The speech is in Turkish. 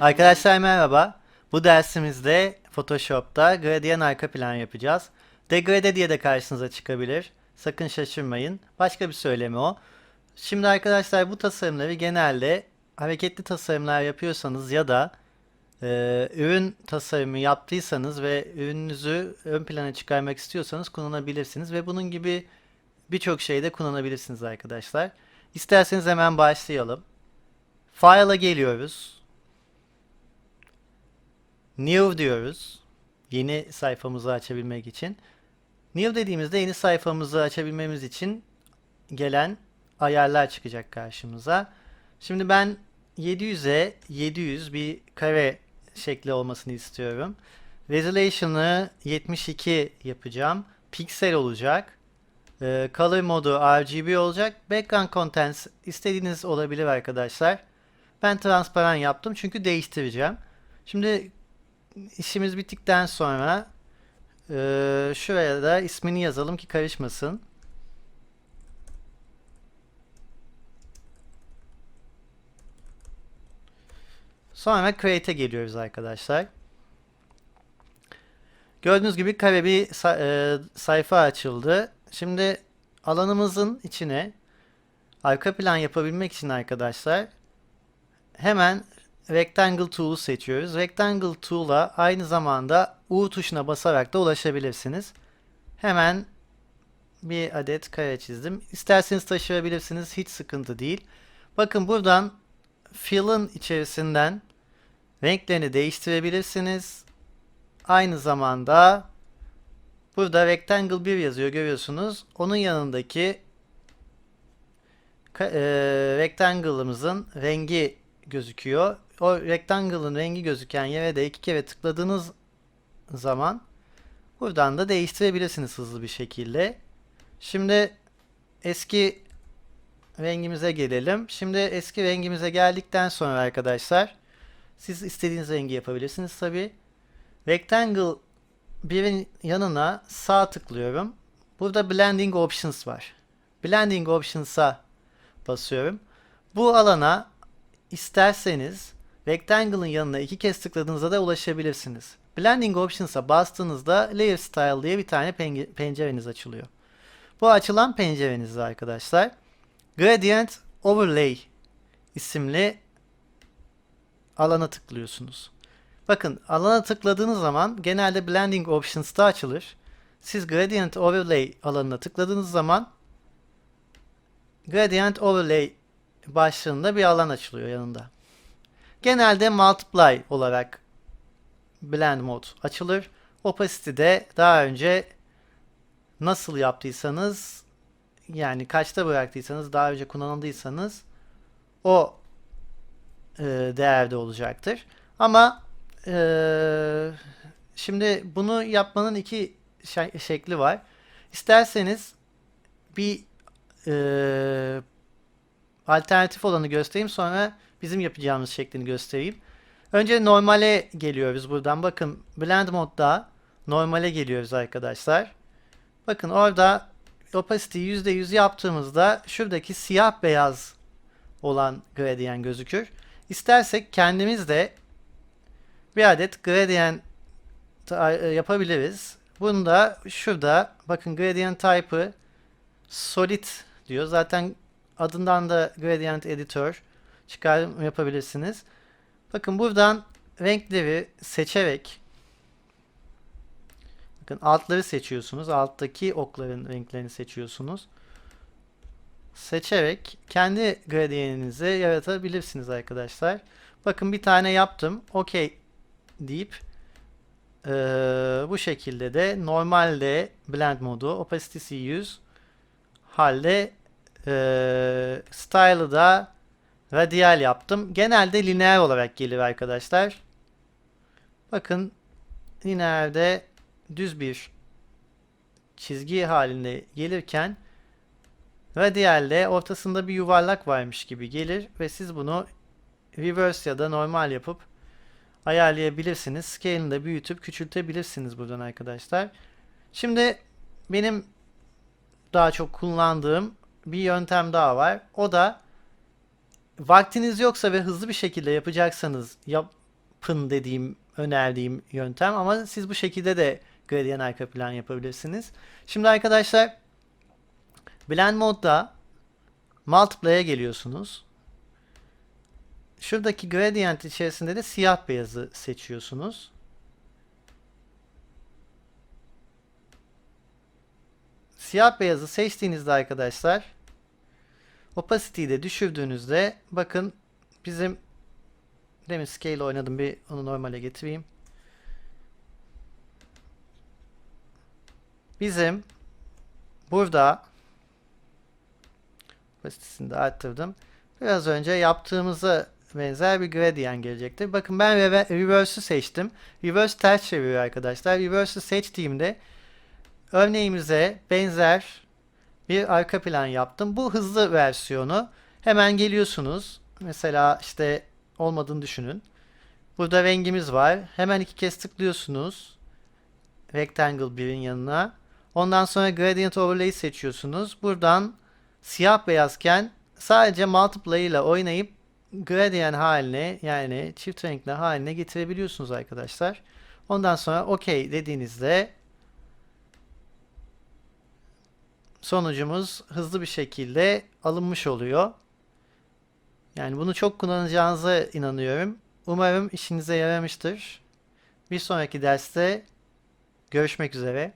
Arkadaşlar merhaba. Bu dersimizde Photoshop'ta gradient arka plan yapacağız. Degrade diye de karşınıza çıkabilir. Sakın şaşırmayın. Başka bir söylemi o. Şimdi arkadaşlar bu tasarımları genelde hareketli tasarımlar yapıyorsanız ya da e, ürün tasarımı yaptıysanız ve ürününüzü ön plana çıkarmak istiyorsanız kullanabilirsiniz ve bunun gibi birçok şeyde kullanabilirsiniz arkadaşlar. İsterseniz hemen başlayalım. File'a geliyoruz. New diyoruz. Yeni sayfamızı açabilmek için. New dediğimizde yeni sayfamızı açabilmemiz için gelen ayarlar çıkacak karşımıza. Şimdi ben 700'e 700 bir kare şekli olmasını istiyorum. Resolution'ı 72 yapacağım. Piksel olacak. Ee, color modu RGB olacak. Background contents istediğiniz olabilir arkadaşlar. Ben transparan yaptım çünkü değiştireceğim. Şimdi işimiz bittikten sonra eee, şuraya da ismini yazalım ki karışmasın. Sonra Create'e geliyoruz arkadaşlar. Gördüğünüz gibi kare bir eee, sayfa açıldı. Şimdi alanımızın içine arka plan yapabilmek için arkadaşlar hemen Rectangle Tool'u seçiyoruz. Rectangle Tool'a aynı zamanda U tuşuna basarak da ulaşabilirsiniz. Hemen bir adet kare çizdim. İsterseniz taşıyabilirsiniz. Hiç sıkıntı değil. Bakın buradan Fill'ın içerisinden renklerini değiştirebilirsiniz. Aynı zamanda burada Rectangle 1 yazıyor görüyorsunuz. Onun yanındaki eee, Rectangle'ımızın rengi gözüküyor. O rectangle'ın rengi gözüken yere de iki kere tıkladığınız zaman buradan da değiştirebilirsiniz hızlı bir şekilde. Şimdi eski rengimize gelelim. Şimdi eski rengimize geldikten sonra arkadaşlar siz istediğiniz rengi yapabilirsiniz tabi. Rectangle birin yanına sağ tıklıyorum. Burada Blending Options var. Blending Options'a basıyorum. Bu alana isterseniz Rectangle'ın yanına iki kez tıkladığınızda da ulaşabilirsiniz. Blending Options'a bastığınızda Layer Style diye bir tane pencereniz açılıyor. Bu açılan pencerenizde arkadaşlar Gradient Overlay isimli alana tıklıyorsunuz. Bakın alana tıkladığınız zaman genelde Blending Options'ta açılır. Siz Gradient Overlay alanına tıkladığınız zaman Gradient Overlay başlığında bir alan açılıyor yanında. Genelde multiply olarak blend mode açılır. Opacity de daha önce nasıl yaptıysanız yani kaçta bıraktıysanız daha önce kullanıldıysanız o e, değerde olacaktır. Ama e, şimdi bunu yapmanın iki şe- şekli var. İsterseniz bir e, alternatif olanı göstereyim sonra bizim yapacağımız şeklini göstereyim. Önce normale geliyoruz buradan. Bakın blend modda normale geliyoruz arkadaşlar. Bakın orada opacity %100 yaptığımızda şuradaki siyah beyaz olan gradient gözükür. İstersek kendimiz de bir adet gradient e, yapabiliriz. Bunu da şurada bakın gradient type'ı solid diyor. Zaten adından da gradient editor çıkarım yapabilirsiniz. Bakın buradan renkleri seçerek bakın altları seçiyorsunuz. Alttaki okların renklerini seçiyorsunuz. Seçerek kendi gradientinizi yaratabilirsiniz arkadaşlar. Bakın bir tane yaptım. OK deyip eee, bu şekilde de normalde blend modu opacity 100 halde eee style'ı da radial yaptım. Genelde lineer olarak gelir arkadaşlar. Bakın lineerde düz bir çizgi halinde gelirken radialde ortasında bir yuvarlak varmış gibi gelir ve siz bunu reverse ya da normal yapıp ayarlayabilirsiniz. Scale'ini de büyütüp küçültebilirsiniz buradan arkadaşlar. Şimdi benim daha çok kullandığım bir yöntem daha var. O da vaktiniz yoksa ve hızlı bir şekilde yapacaksanız yap, yapın dediğim, önerdiğim yöntem ama siz bu şekilde de gradient arka plan yapabilirsiniz. Şimdi arkadaşlar Blend Mode'da Multiply'e geliyorsunuz. Şuradaki gradient içerisinde de siyah beyazı seçiyorsunuz. Siyah beyazı seçtiğinizde arkadaşlar opacity'yi de düşürdüğünüzde bakın bizim demin scale oynadım bir onu normale getireyim. Bizim burada opacity'sini de arttırdım. Biraz önce yaptığımıza benzer bir gradient gelecektir. Bakın ben reve- reverse'ü seçtim. Reverse ters çeviriyor arkadaşlar. Reverse'ü seçtiğimde örneğimize benzer bir arka plan yaptım. Bu hızlı versiyonu. Hemen geliyorsunuz. Mesela işte olmadığını düşünün. Burada rengimiz var. Hemen iki kez tıklıyorsunuz. Rectangle 1'in yanına. Ondan sonra Gradient Overlay'i seçiyorsunuz. Buradan siyah beyazken sadece Multiply ile oynayıp gradient haline yani çift renkli haline getirebiliyorsunuz arkadaşlar. Ondan sonra OK dediğinizde sonucumuz hızlı bir şekilde alınmış oluyor. Yani bunu çok kullanacağınıza inanıyorum. Umarım işinize yaramıştır. Bir sonraki derste görüşmek üzere.